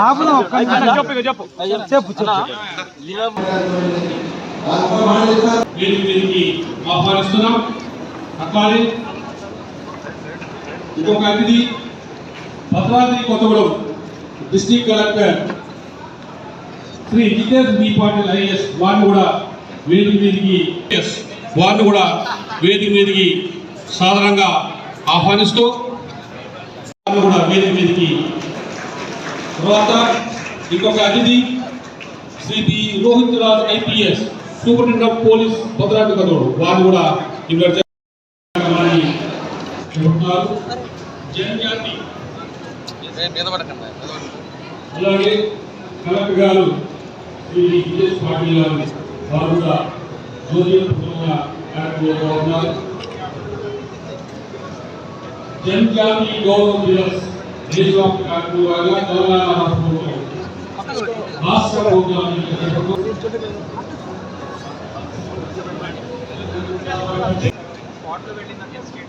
ఆపుదాం ఒక్క నిమిషం. చెప్పు చెప్పు. వీరికి వీరికి ఆహ్వానిస్తున్నాం. అట్లానే ఇంకొక అతిథి Bhadradri Kothagudem district collector Shri Jitesh B Patil IAS వారిని కూడా వేదిక మీదికి ఎస్ వారిని కూడా వేదిక మీదికి సాధారణంగా ఆహ్వానిస్తూ వారిని కూడా వేదిక మీదకి. తర్వాత ఇంకొక అతిథి Shri B Rohit Raj IPS superintendent of police Bhadradri కదోడు వారు కూడా ఇక్కడ జనజాతి అలాగే కలెక్టర్ గారు శ్రీ విజయస్ పాటిల్ గారు వారు కూడా జ్యోతిపూర్వకంగా కార్యక్రమంలో ఉన్నారు. జనజాతి గౌరవ దివస్ దేశవ్యాప్త కార్యక్రమంగా తెలంగాణ రాష్ట్ర ప్రభుత్వం రాష్ట్ర ప్రభుత్వాన్ని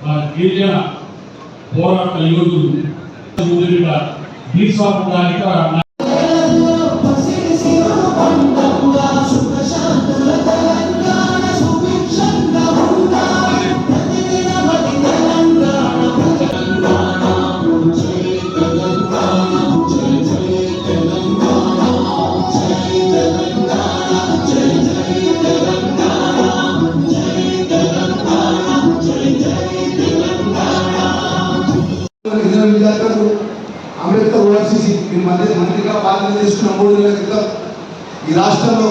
ఆ గిరిజన పోరాట ఈ మధ్య మంత్రిగా బాధ్యత తీసుకున్న మూడు నెలల క్రితం ఈ రాష్ట్రంలో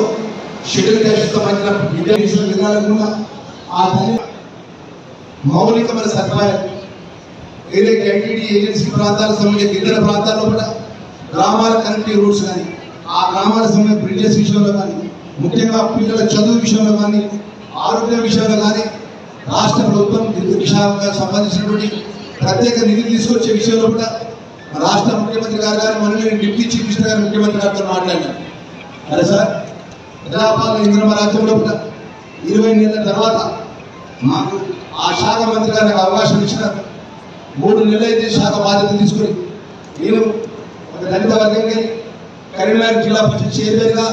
షెడ్యూల్ క్యాస్ట్ సంబంధించిన విషయాలు వినాలనుకున్నా ఆ తల్లి మౌలికమైన సదుపాయం ఏదైతే ఐటీడీ ఏజెన్సీ ప్రాంతాలకు సంబంధించిన గిరిజన ప్రాంతాల్లో కూడా గ్రామాల కనెక్టివ్ రూట్స్ కానీ ఆ గ్రామాల సంబంధించిన బ్రిడ్జెస్ విషయంలో కానీ ముఖ్యంగా పిల్లల చదువు విషయంలో కానీ ఆరోగ్య విషయంలో కానీ రాష్ట్ర ప్రభుత్వం విద్యుత్ సంబంధించినటువంటి ప్రత్యేక నిధులు తీసుకొచ్చే విషయంలో కూడా రాష్ట్ర ముఖ్యమంత్రి గారు గారు మన డిప్యూటీ చీఫ్ మినిస్టర్ గారు ముఖ్యమంత్రి గారితో మాట్లాడినారు. అరే సార్ ప్రజాపాలన ఇంద్రమ రాజ్యంలో ఇరవై నెలల తర్వాత మాకు ఆ శాఖ మంత్రి గారికి అవకాశం ఇచ్చినారు. మూడు నెలలు అయితే శాఖ బాధ్యత తీసుకుని. నేను ఒక దళిత వర్గంగా కరీంనగర్ జిల్లా పరిషత్ చైర్మన్గా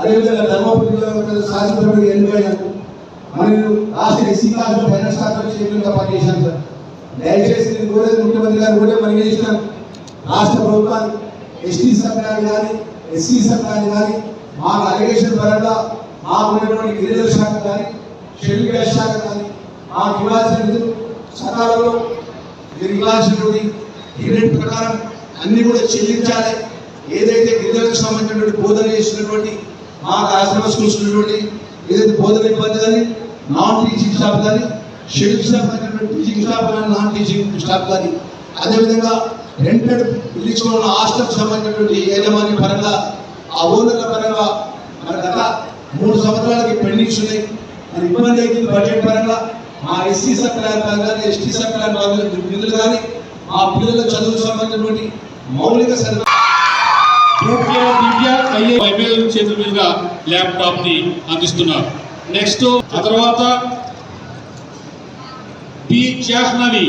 అదేవిధంగా ధర్మపురి జిల్లా శాసనసభ్యుడు ఎన్నికయ్యాను మరియు రాష్ట్ర ఎస్సీ కాస్ట్ ఫైనాన్స్ కార్పొరేషన్ చైర్మన్గా పనిచేశాను సార్. దయచేసి నేను కోరేది ముఖ్యమంత్రి గారు కూడా మనం చేసినాను రాష్ట్ర ప్రభుత్వాన్ని ఎస్టీ సంఘాన్ని కానీ ఎస్సీ సంఘాన్ని కానీ మాకు అలిగేషన్ పరంగా మాకు ఉన్నటువంటి గిరిజన శాఖ కానీ షెడ్యూల్ క్యాస్ట్ శాఖ కానీ మాకు ఇవ్వాల్సిన నిధులు సకాలంలో మీరు ఇవ్వాల్సినటువంటి యూనిట్ ప్రకారం అన్ని కూడా చెల్లించాలి. ఏదైతే గిరిజనులకు సంబంధించినటువంటి బోధన చేసినటువంటి మాకు ఆశ్రమ స్కూల్స్ ఉన్నటువంటి ఏదైతే బోధన ఇబ్బంది కానీ నాన్ టీచింగ్ స్టాఫ్ కానీ షెడ్యూల్ స్టాఫ్ టీచింగ్ స్టాఫ్ కానీ నాన్ టీచింగ్ స్టాఫ్ కానీ అదేవిధంగా రెంటెడ్ బిల్డింగ్స్ ఉన్న హాస్టల్కి సంబంధించినటువంటి యజమాని పరంగా ఆ ఓనర్ల పరంగా మన గత మూడు సంవత్సరాలకి పెండింగ్స్ ఉన్నాయి. మరి ఇబ్బంది అయితే బడ్జెట్ పరంగా మా ఎస్సీ సప్లైర్ పరంగా ఎస్టీ సప్లైర్ నిధులు కానీ మా పిల్లల చదువుకు సంబంధించినటువంటి మౌలిక సదుపాయాలు చేతుల మీదుగా ల్యాప్టాప్ని అందిస్తున్నారు. నెక్స్ట్ ఆ తర్వాత పి జాహ్నవి